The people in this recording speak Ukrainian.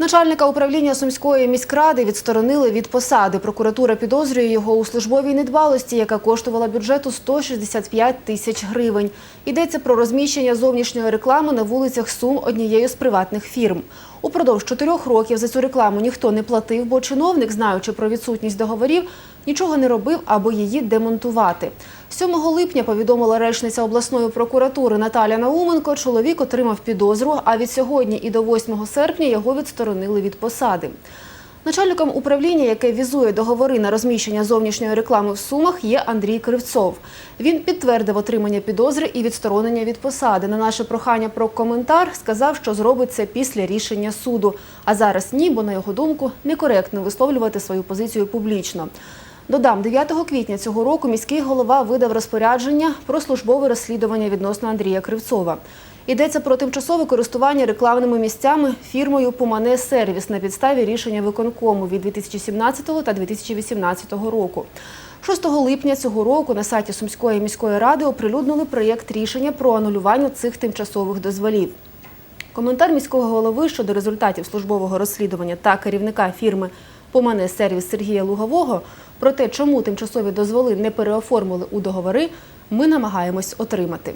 Начальника управління Сумської міськради відсторонили від посади. Прокуратура підозрює його у службовій недбалості, яка коштувала бюджету 165 тисяч гривень. Йдеться про розміщення зовнішньої реклами на вулицях Сум однією з приватних фірм. Упродовж чотирьох років за цю рекламу ніхто не платив, бо чиновник, знаючи про відсутність договорів, нічого не робив, аби її демонтувати. 7 липня повідомила речниця обласної прокуратури Наталя Науменко. Чоловік отримав підозру, а від сьогодні і до 8 серпня його відсторонили від посади. Начальником управління, яке візує договори на розміщення зовнішньої реклами в Сумах, є Андрій Кривцов. Він підтвердив отримання підозри і відсторонення від посади. На наше прохання про коментар сказав, що зробить це після рішення суду. А зараз ні, бо на його думку некоректно висловлювати свою позицію публічно. Додам, 9 квітня цього року міський голова видав розпорядження про службове розслідування відносно Андрія Кривцова. Йдеться про тимчасове користування рекламними місцями фірмою Пумане Сервіс на підставі рішення виконкому від 2017 та 2018 року. 6 липня цього року на сайті Сумської міської ради оприлюднили проєкт рішення про анулювання цих тимчасових дозволів. Коментар міського голови щодо результатів службового розслідування та керівника фірми Помане сервіс Сергія Лугового про те, чому тимчасові дозволи не переоформили у договори, ми намагаємось отримати.